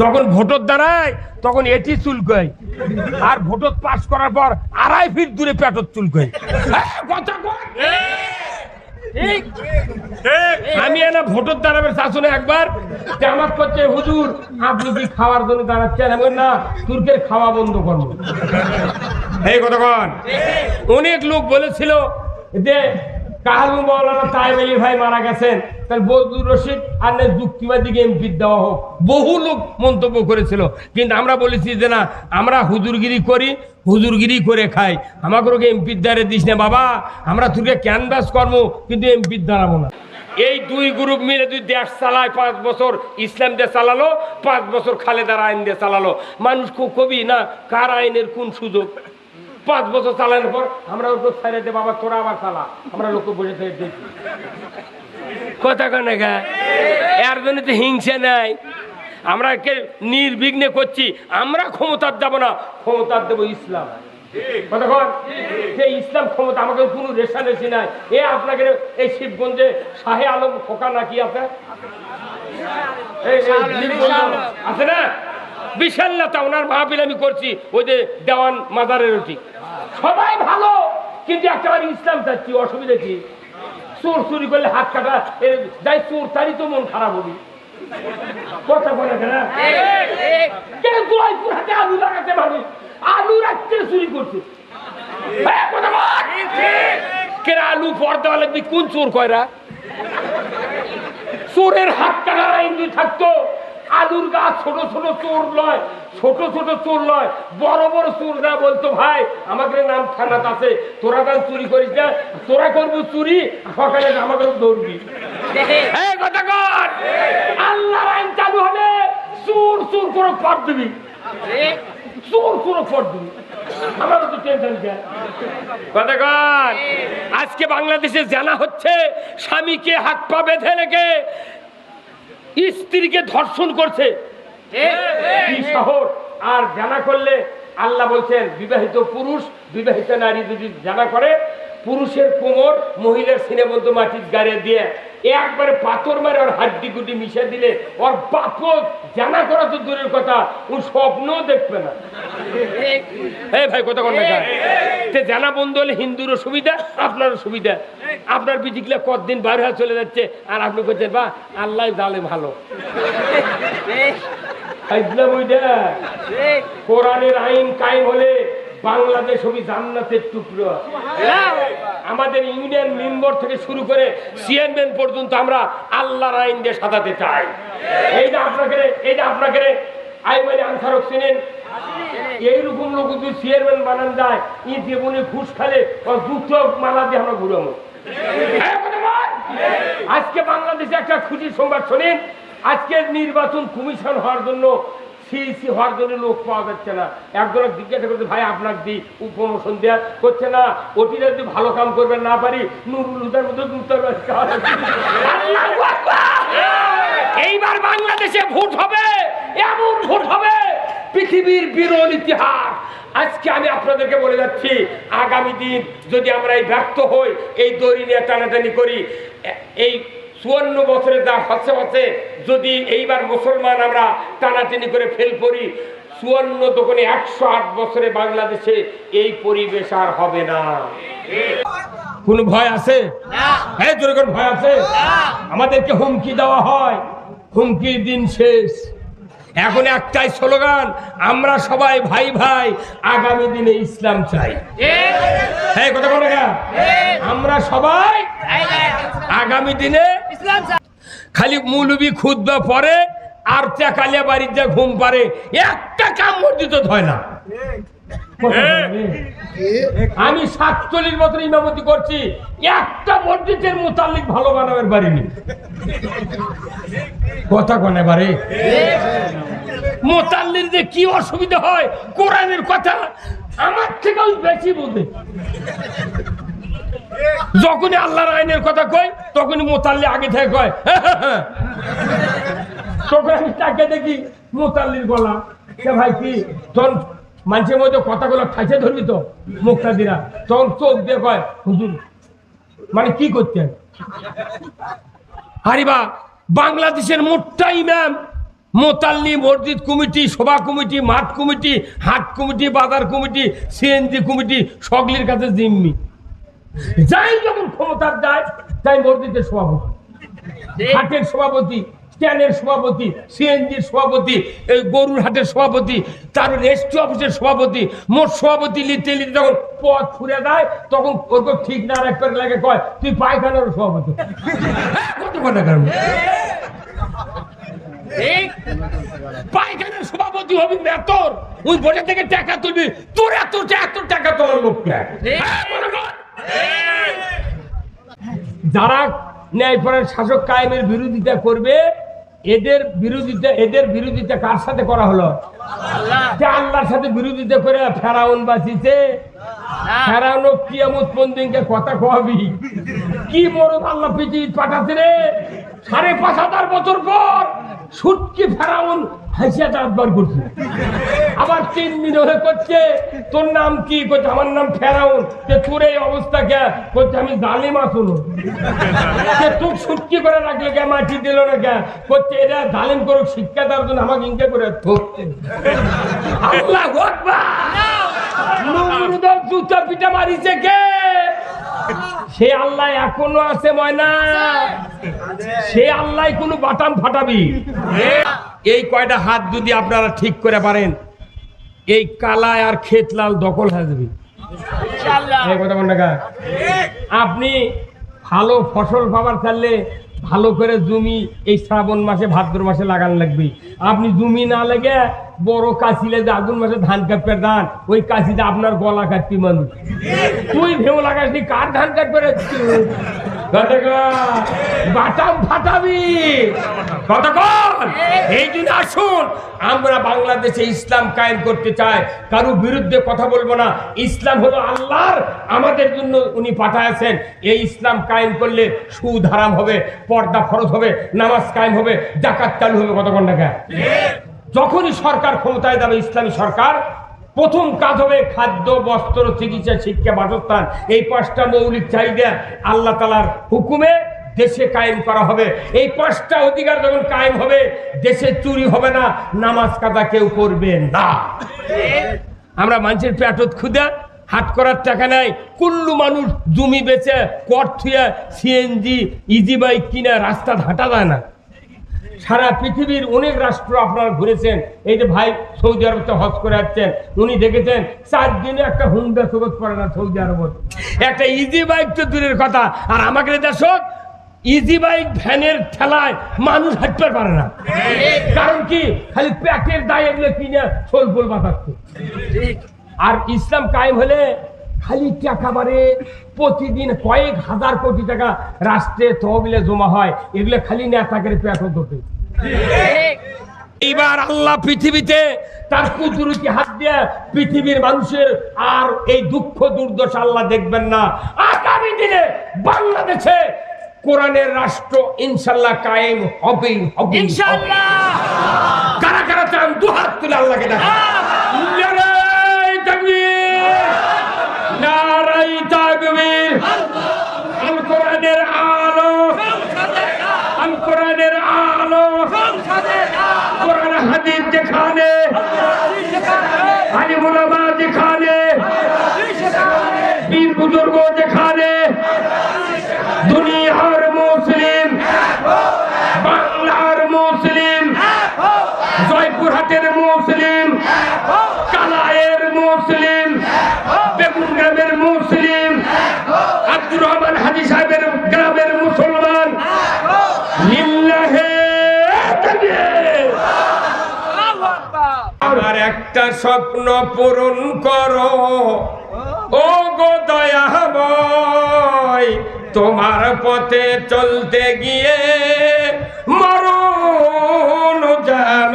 যখন ভোটর দাঁড়ায় তখন এটি চুলকয়। আর ভোটর পাস করার পর আড়াই ফিট দূরে পেটর চুলকয়। কথা। আমি এনা ভোটর দাঁড়াবে শাসনে একবার আমার করছে হুজুর আপনি কি খাওয়ার জন্য দাঁড়াচ্ছেন? আমি বললাম, না তুর্কের খাওয়া বন্ধ করব। এই কতক্ষণ অনেক লোক বলেছিল যে কাহালু মৌলানা তাইব আলী ভাই মারা গেছেন, তার বদুর রশিদ আর না যুক্তিবাদীকে এমপি দেওয়া হোক। বহু লোক মন্তব্য করেছিল। কিন্তু আমরা বলেছি যে না, আমরা হুজুরগিরি করি, হুজুরগিরি করে খাই। আমাকে এমপি দ্বারে দিস না বাবা, আমরা তোকে ক্যানভাস কর্ম কিন্তু এমপি দাঁড়াবো না। এই দুই গ্রুপ মিলে দুই দেশ চালায়, পাঁচ বছর ইসলাম দিয়ে চালালো, পাঁচ বছর খালেদার আইন দিয়ে চালালো। মানুষ খুব কবি না? কার আইনের কোন সুযোগ? পাঁচ বছর চালানোর পর আমরা ওকে ছেড়ে দে বাবা তোরা আবার চালা। আমরা লোক বসে থেকে দেখি। কথা কানে এর জন্য তো হিংসা নাই। আমরা কে নির্বিঘ্নে করছি আমরা ক্ষমতার দেবো না ক্ষমতার দেবো ইসলাম। কতক্ষণ যে ইসলাম ক্ষমতা আমাকে কোনো রেশারেশি নাই। এ আপনাকে এই শিবগঞ্জে শাহে আলম খোকা নাকি আছে? আছে না? বিশাল নেতা ওনার মাহফিল আমি করছি। ওই যে দেওয়ান মাদারের রুটি। সবাই ভালো কিন্তু একেবারে ইসলাম চাচ্ছি অসুবিধা কি? চোর চুরি করলে হাত কাটা যাই চোর তারই তো মন খারাপ হবে। হ্যাঁ, কোন চোর কয়রা? চোরের হাত কাটার আইন থাকতো আলুর গাছ ছোট ছোট চোর নয় ছোট ছোট চোর নয় বড় বড় চোররা বলতো ভাই, আমাদের নাম থানাত আছে। তোরা গান চুরি করিস না, তোরা করব চুরি, সকালে আমাকে ধরবি। কথা কর! আল্লাহর আইন চালু হলে চোর চোর করে চোর চোর পর দিবি। কর! আজকে বাংলাদেশে জানা হচ্ছে, স্বামীকে হাত পা বেঁধে রেখে স্ত্রীকে ধর্ষণ করছে। শহর? আর জানা করলে আল্লাহ বলছেন, বিবাহিত পুরুষ, বিবাহিত নারী যদি জানা করে, পুরুষের কোমর মহিলার সিনেমন্ত মাটির গাড়ে দিয়ে একবারে পাথর মারে ওর হাড্ডি গুড্ডি মিশে দিলে ওর বাপ জানা করা তো দূরের কথা ও স্বপ্নও দেখবে না। ভাই কথা কথা তে জানা বন্ধ হলে হিন্দুরও সুবিধা আপনারও সুবিধা। আপনার বিটিকলে কতদিন বার হয়ে চলে যাচ্ছে আর আপনি করছেন বা আল্লাহ জালে ভালো। কোরআনের আইন কায়েম হলে বাংলাদেশ হবে জান্নাতের টুকরো। আমাদের ইউনিয়ন মেম্বার থেকে শুরু করে চেয়ারম্যান পর্যন্ত আমরা আল্লাহর আইন দিয়ে সাজাতে চাই। এই যে আপনাকে, এই যে আপনাকে আই মানে আনসারক চিনেন? এইরকম লোক যদি চেয়ারম্যান বানান যায়, ই জীবনে ঘুষ খালে দুটো মালা দিয়ে আমরা ঘুরাবো। হ্যাঁ। আজকে বাংলাদেশে একটা খুশি সংবাদ শোনেন। আজকের নির্বাচন কমিশন হওয়ার জন্য সিইসি হওয়ার জন্য লোক পাওয়া যাচ্ছে না। একজন জিজ্ঞাসা করছে, ভাই আপনাকে দি প্রমোশন দেওয়া করছে না? ওটি যদি ভালো কাম করবেন না পারি নুরুল হুদার মধ্যে এইবার বাংলাদেশে ভোট হবে, এমন ভোট হবে, পৃথিবীর বিরল ইতিহাস। আজকে আমি আপনাদেরকে বলে যাচ্ছি, আগামী দিন যদি আমরা এই ব্যর্থ হই, এই দড়ি নিয়ে টানাটানি করি এই চুয়ান্ন বছরের যা হচ্ছে হচ্ছে যদি এইবার মুসলমান আমরা টানাটানি করে ফেল করি চুয়ান্ন দোকানে একশো আট বছরে বাংলাদেশে এই পরিবেশ আর হবে না। কোন ভয় আছে? হ্যাঁ জোরে ভয় আছে? আমাদেরকে হুমকি দেওয়া হয়। হুমকির দিন শেষ। এখন একটাই স্লোগান, আমরা সবাই ভাই ভাই আগামী দিনে ইসলাম চাই। হ্যাঁ কথা বলে আমরা সবাই আগামী দিনে খালি মুলুবি খুদবা পরে আর চাকালিয়া বাড়িতে ঘুম পারে, একটা কাম মসজিদ হয় না। আমি সাতচল্লিশ বছর ইমামতি করছি। একটা মসজিদের মোতাল্লিক ভালো বানাবের পারিনি। কথা কনে বারে। মোতাল্লির যে কি অসুবিধা হয়, কোরআনের কথা আমার থেকেও বেশি বোঝে যখনই আল্লাহর আইনের কথা কয়, তখনই মোতাল্লি আগে থেকে কয়। তখন আমি তাকে দেখি, মোতাল্লির গলা। ভাই কি? তখন মানুষের মধ্যে কথাগুলো ঠাইছে ধরবি তো মুখটা দিরা। তখন চোখ দিয়ে কয় হুজুর মানে কি করতেন হারিবা বাংলাদেশের মোটটা ইমাম মোতাল্লি মসজিদ কমিটি সভা কমিটি মাঠ কমিটি হাট কমিটি বাজার কমিটি সিএনজি কমিটি সকলের কাছে জিম্মি। যাই যখন ক্ষমতার যায় তাই মসজিদের সভাপতি। হাটের সভাপতি। স্ট্যান্ডের সভাপতি সিএনজির সভাপতি এই গরুর হাটের সভাপতি তার রেজিস্ট্রি অফিসের সভাপতি মোট সভাপতি লিখতে লিখতে যখন পথ ফুরে দেয় তখন ওকে ঠিক না রাখতে লাগে কয় তুই পায়খানার সভাপতি। হ্যাঁ, কত কথা কারণ পায়খানার সভাপতি হবি বেতর। ওই বসে থেকে টাকা তুলবি। তোর এত এত টাকা তোলার লোক কে? হ্যাঁ, যারা ন্যায়পরায়ণ শাসক কায়েমের বিরোধিতা করবে এদের বিরোধিতা এদের বিরোধিতা কার সাথে করা হলো? যে আল্লাহর সাথে বিরোধিতা করে ফেরাউন বাঁচিছে? ফেরাউন কিয়ামত পন্দিনকে কথা কবি। কি মরদ আল্লাহ পৃথিবী পাঠাতে রে? সাড়ে পাঁচ হাজার বছর পর সুটকি ফেরাউন হাসিয়া চাঁদবার করছে আবার তিন দিন হলে করছে তোর নাম কি? করছে আমার নাম ফেরাউন। যে তোর এই অবস্থা কে? করছে আমি জালিম আসুন যে তোর সুটকি করে রাখলে কে? মাটি দিল না কে? করছে এটা জালিম করুক শিক্ষা দেওয়ার জন্য আমাকে ইনকে করে। আল্লাহ জুতা পিটা মারিছে কে? সে আল্লাহ এখনও আছে ময়না। সে আল্লাহ কোনো বাটাম ফাটাবি। এই কয়টা হাত যদি আপনারা ঠিক করে পারেন এই কালায় আর ক্ষেতলাল দখল হয়ে যাবে? আপনি ভালো ফসল পাবার চাইলে ভালো করে জমি এই শ্রাবণ মাসে ভাদ্র মাসে লাগান লাগবে। আপনি জমি না লেগে বড় কাশিলে যে আগুন মাসে ধান কাটবে ধান, ওই কাশিতে আপনার গলা কাটবি মানুষ। তুই ভেউ লাগাস নি কার ধান কাটবে ইসলাম কায়েম বিরুদ্ধে কথা বলব না। ইসলাম হলো আমাদের জন্য উনি এই ইসলাম কায়েম করলে সুদ হারাম হবে, পর্দা ফরজ হবে, নামাজ কায়েম হবে, জাকাত চালু হবে। কতক্ষণ টাকা যখনই সরকার ক্ষমতায় যাবে, ইসলামী সরকার, প্রথম কাজ হবে খাদ্য, বস্ত্র, চিকিৎসা, শিক্ষা, বাসস্থান। এই পাঁচটা মৌলিক চাহিদা আল্লাহ তালার হুকুমে দেশে কায়েম করা হবে। এই পাঁচটা অধিকার যখন কায়েম হবে, দেশে চুরি হবে না, নামাজ কাদা কেউ করবে না। আমরা মানুষের পেটত খুদে হাট করার টাকা নাই। কুল্লু মানুষ জমি বেচে, কর থুয়ে, সিএনজি, ইজি বাইক কিনে, রাস্তা হাঁটা যায় না। সারা পৃথিবীর অনেক রাষ্ট্র আপনারা ঘুরেছেন। এই যে ভাই সৌদি আরবতে হজ করে যাচ্ছেন উনি দেখেছেন, চার দিনে একটা হুন্ডা সবত পড়ে না সৌদি আরবত একটা ইজি বাইক তো দূরের কথা, আর আমাকে দেশ ইজি বাইক ভ্যানের ঠেলায় মানুষ হাঁটতে পারে না। কারণ কি? খালি প্যাকের দায় এগুলো কিনে সোল গোল বাঁচাচ্ছে আর ইসলাম কায়েম হলে খালি টাকা বাড়ে, প্রতিদিন কয়েক হাজার কোটি টাকা রাষ্ট্রে তহবিলে জমা হয়, এগুলো খালি নেতাকে পেট ধরতে এইবার আল্লাহ পৃথিবীতে তার কুদরতি হাত দিয়ে পৃথিবীর মানুষের আর এই দুঃখ দুর্দশা আল্লাহ দেখবেন না। আগামী দিনে বাংলাদেশে কোরআনের রাষ্ট্র ইনশাল্লাহ কায়েম হবেই হবে কারা কারা চান দু হাত তুলে আল্লাহকে দেখা নারাই তাকবীর নারাই তাকবীর আল কোরআনের আলো আল কোরআনের আলো কোরআন হাদিস যেখানে আলিম উলামা যেখানে। বীর বুজুর্গ যেখানে। দুনিয়ার মুসলিম বাংলার মুসলিম জয়পুরহাটের মুসলিম কালায়ের মুসলিম বেগুনগ্রামের মুসলিম আব্দুর রহমান হাজি সাহেবের গ্রামের মুসলমান লিল্লাহে তাকবীর। আমার একটা স্বপ্ন পূরণ করো ও গো দয়াময়, তোমার পথে চলতে গিয়ে মরণ যেন।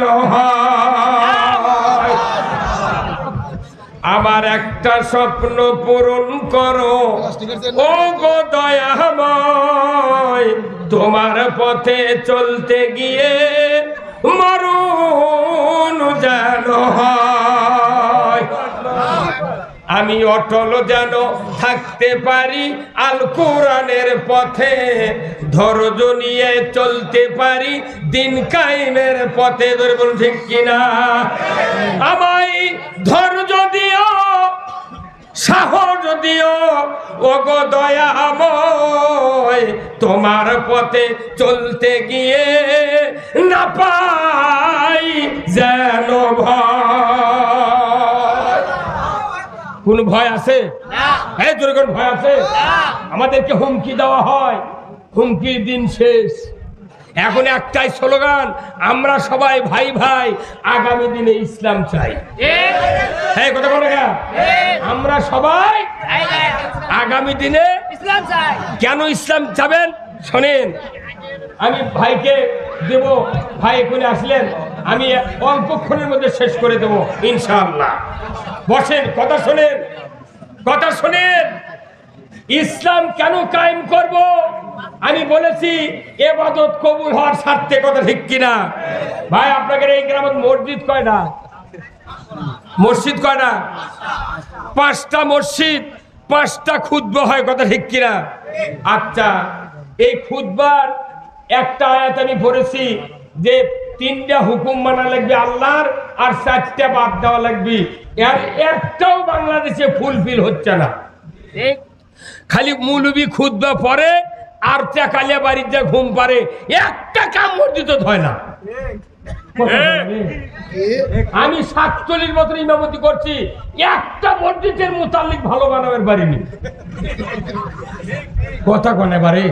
আমার একটা স্বপ্ন পূরণ করো ও গো দয়াময়, তোমার পথে চলতে গিয়ে মরণ আমি অটল যেন থাকতে পারি, আল কোরআনের পথে ধৈর্য নিয়ে চলতে পারি, দিন কায়েমের পথে ধরে বলুন ঠিক কিনা? আমায় ধৈর্য সাহস দিও। ওগো দয়াময় তোমার পথে চলতে গিয়ে না পাই যেন ভয়। কোন ভয় আছে? হ্যাঁ জোরে ভয় আছে? আমাদেরকে হুমকি দেওয়া হয়। হুমকির দিন শেষ। এখন একটাই স্লোগান আমরা সবাই ভাই ভাই আগামী দিনে ইসলাম চাই। হ্যাঁ কথা বলে আমরা সবাই আগামী দিনে ইসলাম চাই। কেন ইসলাম চাবেন? শোনেন আমি ভাইকে দেব ভাই এখানে আসলেন আমি অল্পক্ষণের মধ্যে শেষ করে দেব ইনশাআল্লাহ। বসেন কথা শোনেন কথা শোনেন। ইসলাম কেন কায়েম করব? আমি বলেছি এবাদত কবুল হওয়ার স্বার্থে কথা ঠিক কিনা? ভাই আপনাদের এই গ্রামে মসজিদ কয় না? মসজিদ কয় না? পাঁচটা মসজিদ পাঁচটা খুদ্ব হয় কথা ঠিক কিনা? আচ্ছা এই খুদ্বার একটা আয়াত আমি পড়েছি যে তিনটা হুকুম মানা লাগবে আল্লাহর আর চারটা বাদ দেওয়া লাগবে। আর একটাও বাংলাদেশে ফুলফিল হচ্ছে না। খালি মুলুবি খুদ্া পরে আর কালিয়া বাড়িতে ঘুম পারে একটা কাম মসজিদ হয় না। আমি সাতচল্লিশ বছর ইমামতি করছি, একটা মসজিদের মোতালিক ভালো বানাবের পারিনি কথা কনে বারে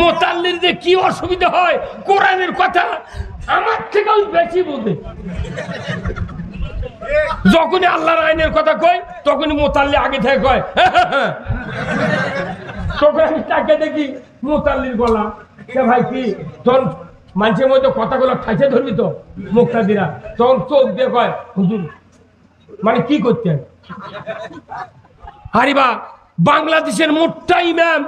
মোতাল্লির যে কি অসুবিধা হয়, কোরআনের কথা আমার থেকেও বেশি বোঝে যখনই আল্লাহর আইনের কথা কয়, তখনই মোতাল্লি আগে থেকে কয় তখন আমি তাকে দেখি মোতাল্লির গলা কে ভাই কি তখন মানুষের মধ্যে কথাগুলো ঠাইছে ধরবি তো মুখটা দিরা তখন চোখ দিয়ে কয় হুজুর মানে কি করতেন? হারিবা বাংলাদেশের মোটটা ইমাম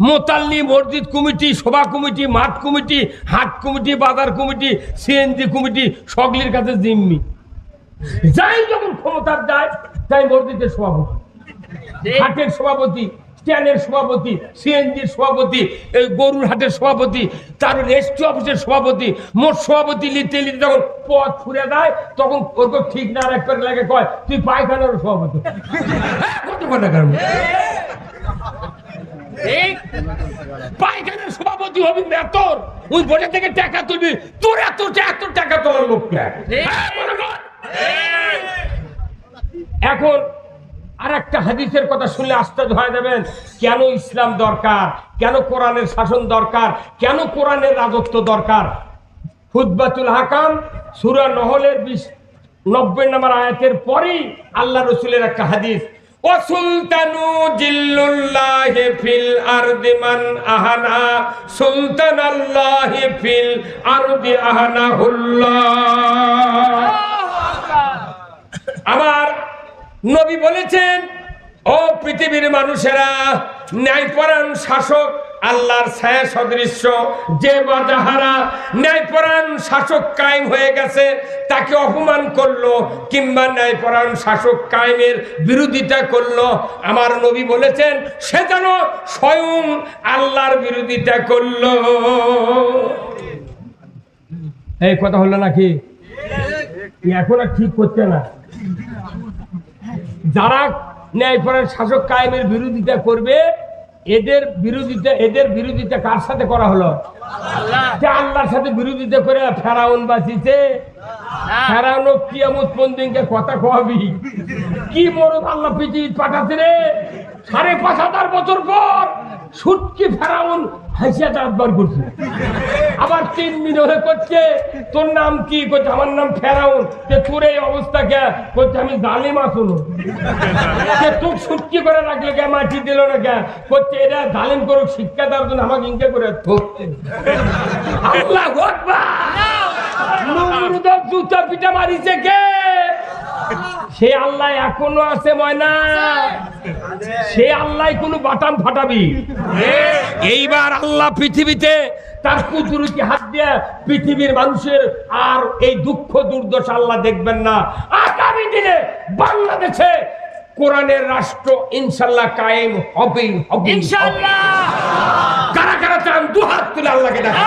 মোতাল্লি মসজিদ কমিটি সভা কমিটি মাঠ কমিটি হাট কমিটি বাজার কমিটি সিএনজি কমিটি সকলের কাছে জিম্মি। যাই যখন ক্ষমতার যায় তাই মসজিদের সভাপতি হাটের সভাপতি স্ট্যান্ডের সভাপতি সিএনজির সভাপতি এই গরুর হাটের সভাপতি তার রেজিস্ট্রি অফিসের সভাপতি মোট সভাপতি লিখতে লিখতে যখন পথ ফুরে দেয় তখন ওকে ঠিক না রাখতে লাগে কয় তুই পায়খানার সভাপতি। হ্যাঁ, কত কথা কারণ পায়খানার সভাপতি হবি মেতর ওই বসে থেকে টাকা তুলবি। তোর এত এত টাকা তোলার লোক কে? হ্যাঁ। এখন আর একটা হাদিসের কথা শুনলে আস্তে হয়ে যাবেন। কেন ইসলাম দরকার? কেন কোরআনের শাসন দরকার? কেন কোরআনের রাজত্ব দরকার? খুদ্বাতুল হাকাম সুরা নহলের বিশ নব্বই নম্বর আয়াতের পরেই আল্লাহ রসুলের একটা হাদিস। মান আমার নবী বলেছেন ও পৃথিবীর মানুষেরা ন্যায়পরায়ণ শাসক আল্লাহর ছায়া সদৃশ্য যে বাজাহারা ন্যায়পরায়ণ শাসক কায়েম হয়ে গেছে তাকে অপমান করল কিংবা ন্যায়পরায়ণ শাসক কায়েমের বিরোধিতা করল। আমার নবী বলেছেন সে যেন স্বয়ং আল্লাহর বিরোধিতা করল। এই কথা হলো নাকি? এখন আর ঠিক করছে না। যারা ন্যায়পরায়ণ শাসক কায়েমের বিরোধিতা করবে এদের বিরোধিতা এদের বিরোধিতা কার সাথে করা হলো? আল্লাহ। আল্লাহর সাথে বিরোধিতা করে ফেরাউন বাঁচিছে না। ফেরাউন কিয়ামত পন্দিনকে কথা কবি। কি মরদ আল্লাহ পৃথিবী পাঠাচ্ছে রে? সাড়ে পাঁচ হাজার বছর পর সুটকি ফেরাউন হাসিয়া চাঁদবার করছে। আবার তিন মিনিট করছে তোর নাম কি? করছে আমার নাম ফেরাউন। যে তোর এই অবস্থা কে? করছে আমি জালিম আসুন যে তোর সুটকি করে রাখলে কে? মাটি দিল না কে? করছে এটা জালিম করুক শিক্ষা দেওয়ার জন্য আমাকে ইনকে করে আল্লাহ জুতা পিটা মারিছে কে? সে আল্লাহ এখনও আছে ময়না। সে আল্লাহ কোনো বাটাম ফাটাবি। এইবার আল্লাহ পৃথিবীতে তার কুচুরুচি হাত দিয়ে পৃথিবীর মানুষের আর এই দুঃখ দুর্দশা আল্লাহ দেখবেন না। আগামী দিনে বাংলাদেশে কোরআনের রাষ্ট্র ইনশাল্লাহ কায়েম হবে ইনশাআল্লাহ কারা কারা চান দু হাত তুলে আল্লাহকে দেখা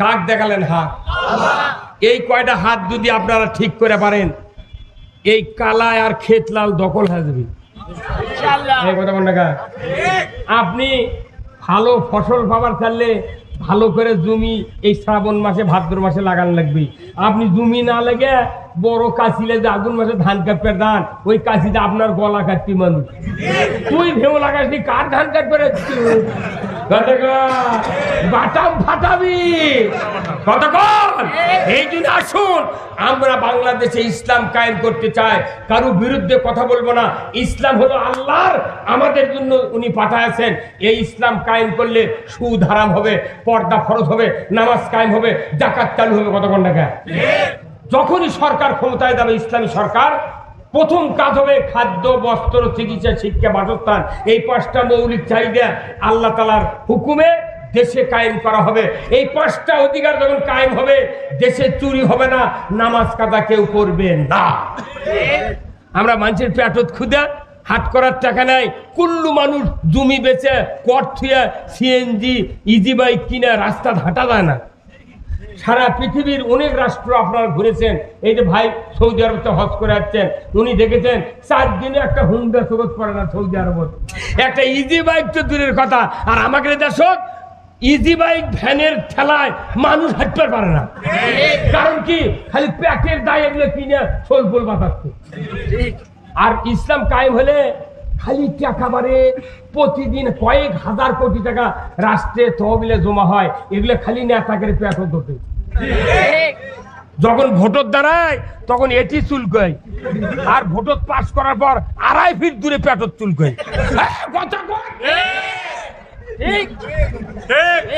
কাক দেখালেন হাত? এই কয়টা হাত যদি আপনারা ঠিক করে পারেন এই কালায় আর ক্ষেতলাল দখল কাকা? আপনি ভালো ফসল পাবার চাইলে ভালো করে জমি এই শ্রাবণ মাসে ভাদ্র মাসে লাগান লাগবে। আপনি জমি না লেগে বড় কাশিলে যে আগুন মাসে ধান কাটবে ধান ওই কাশিতে আপনার গলা কাটতি মানুষ। তুই ভেউ লাগাসনি কার ধান কাটবে? বাটাম ফাটাবি কতক্ষণ এই জন্য আসুন আমরা বাংলাদেশে ইসলাম কায়েম করতে চাই। কারও বিরুদ্ধে কথা বলব না। ইসলাম হলো আল্লাহর আমাদের জন্য উনি এই ইসলাম কায়েম করলে সুদ হারাম হবে পর্দা ফরজ হবে নামাজ কায়েম হবে জাকাত চালু হবে কতক্ষণ টাকা যখনই সরকার ক্ষমতায় যাবে ইসলামী সরকার প্রথম কাজ হবে খাদ্য, বস্ত্র, চিকিৎসা, শিক্ষা, বাসস্থান। এই পাঁচটা মৌলিক চাহিদা আল্লাহ তালার হুকুমে দেশে কায়েম করা হবে। এই পাঁচটা অধিকার যখন কায়েম হবে, দেশে চুরি হবে না, নামাজ কাদা কেউ করবে না। আমরা মানুষের পেটত খুদা হাট করার টাকা নাই। কুল্লু মানুষ জমি বেচে কট থুয়ে, সিএনজি, ইজি বাইক কিনে রাস্তা হাঁটা যায় না। সারা পৃথিবীর অনেক রাষ্ট্র আপনারা ঘুরেছেন। এই যে ভাই সৌদি আরবতে হজ করে যাচ্ছেন উনি দেখেছেন, চার দিনে একটা হুন্ডা সবুজ পড়ে না সৌদি আরবত। একটা ইজি বাইক তো দূরের কথা, আর আমাকে দেশত ইজি বাইক ভ্যানের ঠেলায় মানুষ হাঁটতে পারে না। কারণ কি? খালি প্যাকের দায় এগুলো কিনে সোল পোল বাঁচাচ্ছে আর ইসলাম কায়েম হলে খালি টাকা বাড়ে প্রতিদিন কয়েক হাজার কোটি টাকা রাষ্ট্রে তহবিলে জমা হয়। এগুলো খালি নেতাকে হতে ঠিক যখন ভোটর দাঁড়ায় তখন এটি চুলকয়। আর ভোটর পাস করার পর আড়াই ফিট দূরে পেটর চুলকয়। হ্যাঁ, কথা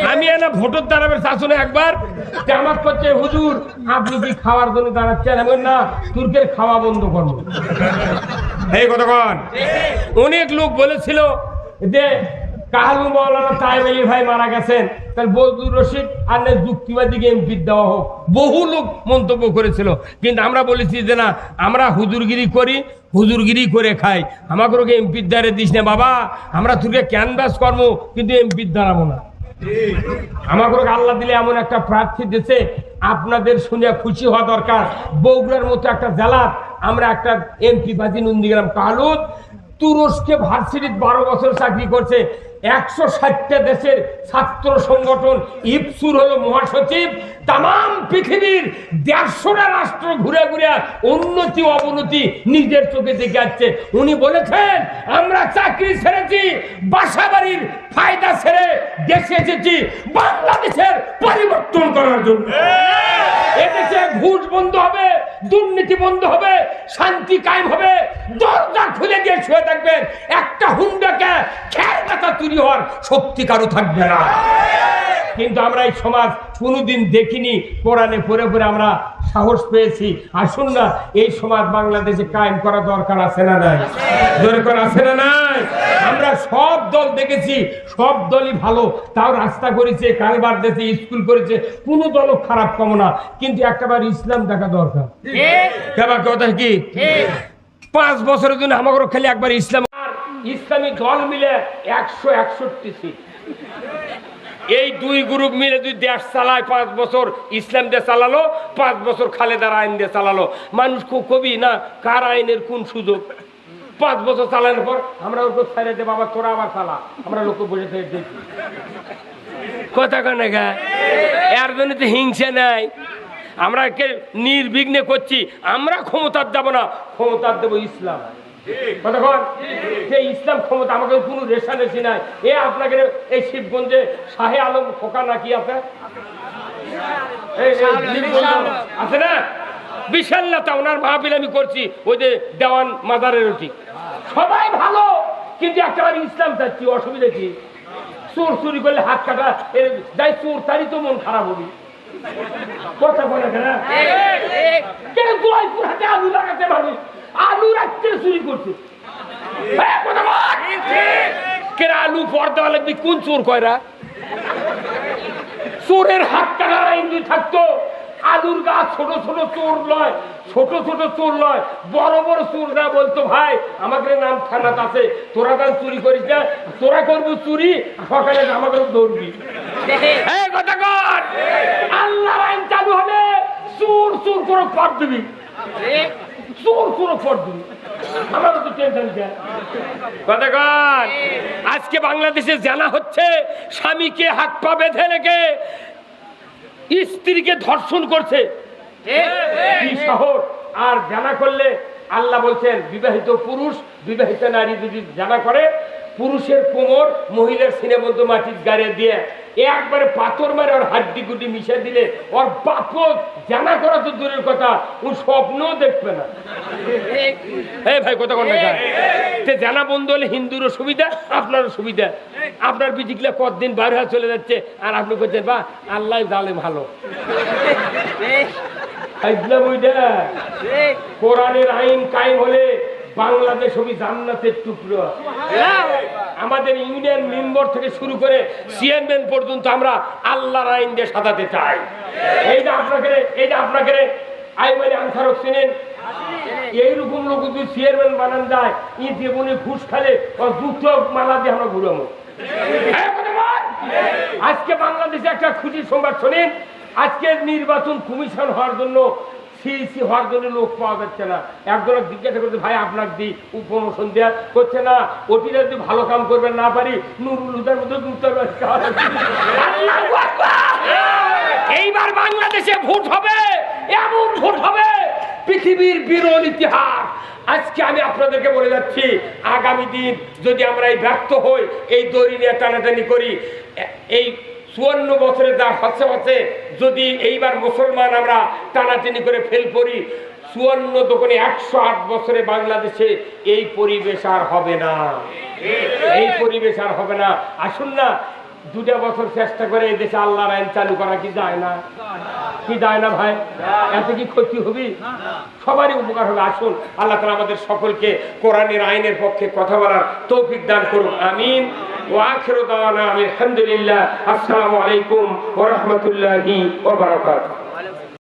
আমি এনা ভোটর দাঁড়াবে শাসনে একবার আমার করছে হুজুর আপনি কি খাওয়ার জন্য দাঁড়াচ্ছেন? এমন না তুর্কের খাওয়া বন্ধ করব। এই কতক্ষণ অনেক লোক বলেছিল যে কাহালু মৌলানা তাইব আলী ভাই মারা গেছেন, তার বজলুর রশিদ আর না এমপি দেওয়া হোক বহু লোক মন্তব্য করেছিল, কিন্তু আমরা বলেছি যে না, আমরা হুজুরগিরি করি, হুজুরগিরি করে খাই। আমাকে ওকে এমপির দ্বারে দিস না বাবা, আমরা তোকে ক্যানভাস কর্ম কিন্তু এমপির দাঁড়াবো না। আমাকে আল্লাহ দিলে এমন একটা প্রার্থী দিয়েছে আপনাদের শুনে খুশি হওয়া দরকার। বগুড়ার মতো একটা জেলা আমরা একটা এমপি বাজি নন্দীগ্রাম কালুদ। তুরস্কে ভার্সিটির বারো বছর চাকরি করছে। একশো ষাটটা দেশের ছাত্র সংগঠন ইপসুর হলো মহাসচিব। তাম পৃথিবীর দেড়শোটা রাষ্ট্র ঘুরে ঘুরে উন্নতি অবনতি নিজের চোখে দেখে যাচ্ছে উনি বলেছেন আমরা চাকরি ছেড়েছি বাসা বাড়ির ফায়দা ছেড়ে দেশে এসেছি বাংলাদেশের পরিবর্তন করার জন্য। এদেশে ঘুষ বন্ধ হবে, দুর্নীতি বন্ধ হবে, শান্তি কায়েম হবে। দরজা খুলে দিয়ে শুয়ে থাকবেন। একটা হুন্ডাকে খের কাটা তৈরি হওয়ার শক্তি কারও থাকবে না। কিন্তু আমরা এই সমাজ কোনোদিন দেখিনি, কোরআনে পড়ে পড়ে আমরা সাহস পেয়েছি। আসুন না, এই সমাজ বাংলাদেশে কায়েম করা দরকার আছে না নাই? দরকার আছে না নাই? আমরা সব দল দেখেছি, সব দলই ভালো। তাও রাস্তা করেছে, কারবার দেশে স্কুল করেছে, কোনো দলও খারাপ কম না। কিন্তু একটাবার ইসলাম দেখা দরকার। ঠিক কেবা কথা কি? পাঁচ বছরের জন্য আমাকে খালি একবার ইসলাম ইসলামী দল মিলে একশো একষট্টি সিট। এই দুই গ্রুপ মিলে দুই দেশ চালায় পাঁচ বছর ইসলাম দিয়ে চালালো পাঁচ বছর খালেদার আইন দিয়ে চালালো। মানুষ কবি না? কার আইনের কোন সুযোগ? পাঁচ বছর চালানোর পর আমরা ওকে ছেড়ে দে বাবা তোরা আবার চালা। আমরা লোক বসে থেকে দেখি। কথা কানে গা এর জন্য তো হিংসা নাই। আমরা কে নির্বিঘ্নে করছি আমরা ক্ষমতার দেবো না ক্ষমতার দেবো ইসলাম। ইসলাম ক্ষমতা আমাকে কোনো রেশারেশি নাই। এ আপনাকে এই শিবগঞ্জে শাহে আলম খোকা নাকি আছে আছে না? বিশাল নেতা ওনার মাহফিল আমি করছি ওই যে দেওয়ান মাদারের রুটি সবাই ভালো কিন্তু একটা ইসলাম চাচ্ছি অসুবিধা কি? চোর চুরি করলে হাত কাটা যাই চোর তারই তো মন খারাপ হবে। কথা বলে কেন হাতে আলু লাগাতে মানুষ আলু রাখতে চুরি করছে। কেন আলু পর্দা লাগবে? কোন চোর কয়রা? চোরের হাত আইন থাকতো। আলুর গাছ ছোট ছোট চোর নয় ছোট ছোট চোর নয় বড় বড় চোর না বলতো ভাই আমাকে নাম থানাত আছে। তোরা গান চুরি করিস না। তোরা করব চুরি সকালে আমাকে দৌড়বি এই কথা কর আল্লাহ আইন চালু হবে চোর চোর করে পর দিবি। চোর চোর পর দিবি। আমার তো টেনশন কথা কর আজকে বাংলাদেশে জানা হচ্ছে স্বামীকে হাত পা বেঁধে রেখে স্ত্রীকে ধর্ষণ করছে। শহর? আর জানা করলে আল্লাহ বলছেন বিবাহিত পুরুষ বিবাহিত নারী যদি জানা করে পুরুষের কোমর মহিলার সিনেমন্ত মাটির গাড়ে দিয়ে একবারে পাথর মারে ওর হাড্ডি গুড্ডি মিশে দিলে ওর বাপ জানা করা তো দূরের কথা ও স্বপ্নও দেখবে না। এই ভাই কত কোন তে জানা বন্ধ হলে হিন্দুরও সুবিধা আপনারও সুবিধা। আপনার বিজিকলে কতদিন বাইরে হয়ে চলে যাচ্ছে আর আপনি বলছেন বা আল্লাহ জালে ভালো। কোরআনের আইন কায়েম হলে বাংলাদেশ হবে জান্নাতের টুকরো। আমাদের ইউনিয়ন মেম্বার থেকে শুরু করে চেয়ারম্যান পর্যন্ত আমরা আল্লাহর আইন দিয়ে সাজাতে চাই। এইটা আপনাকে এইটা আপনাকে আই মানে আনসার চিনেন? এইরকম লোক যদি চেয়ারম্যান বানান যায় ই জীবনে ঘুষ খালে দুটো মালা দিয়ে আমরা ঘুরাবো। হ্যাঁ। আজকে বাংলাদেশে একটা খুশির সংবাদ শোনেন। আজকে নির্বাচন কমিশন হওয়ার জন্য সিইসি হওয়ার জন্য লোক পাওয়া যাচ্ছে না। একজন জিজ্ঞাসা করছে, ভাই, আপনার দি প্রমোশন দেওয়া করছে না? ওটিরা যদি ভালো কাম করবেন না পারি, নুরুল হুদার মধ্যে এইবার বাংলাদেশে ভোট হবে, এমন ভোট হবে, পৃথিবীর বিরল ইতিহাস। আজকে আমি আপনাদেরকে বলে যাচ্ছি, আগামী দিন যদি আমরা এই ব্যর্থ হই, এই দড়ি নিয়ে টানাটানি করি এই চুয়ান্ন বছরে যা হচ্ছে হচ্ছে যদি এইবার মুসলমান আমরা টানাটানি করে ফেল করি, চুয়ান্ন দোকানে একশো আট বছরে বাংলাদেশে এই পরিবেশ আর হবে না। এই পরিবেশ আর হবে না। আসুন না দুটা বছর চেষ্টা করে এই দেশে আল্লাহর আইন চালু করা কি যায় না? কি যায় না ভাই? এত কি ক্ষতি হবি? সবারই উপকার হবে। আসুন, আল্লাহ তালা আমাদের সকলকে কোরআনের আইনের পক্ষে কথা বলার তৌফিক দান করুন আমিন। ও আখের দাওয়ানা আমি আলহামদুলিল্লাহ। আসসালামু আলাইকুম ওরহমতুল্লাহি ওবরাকাতুহু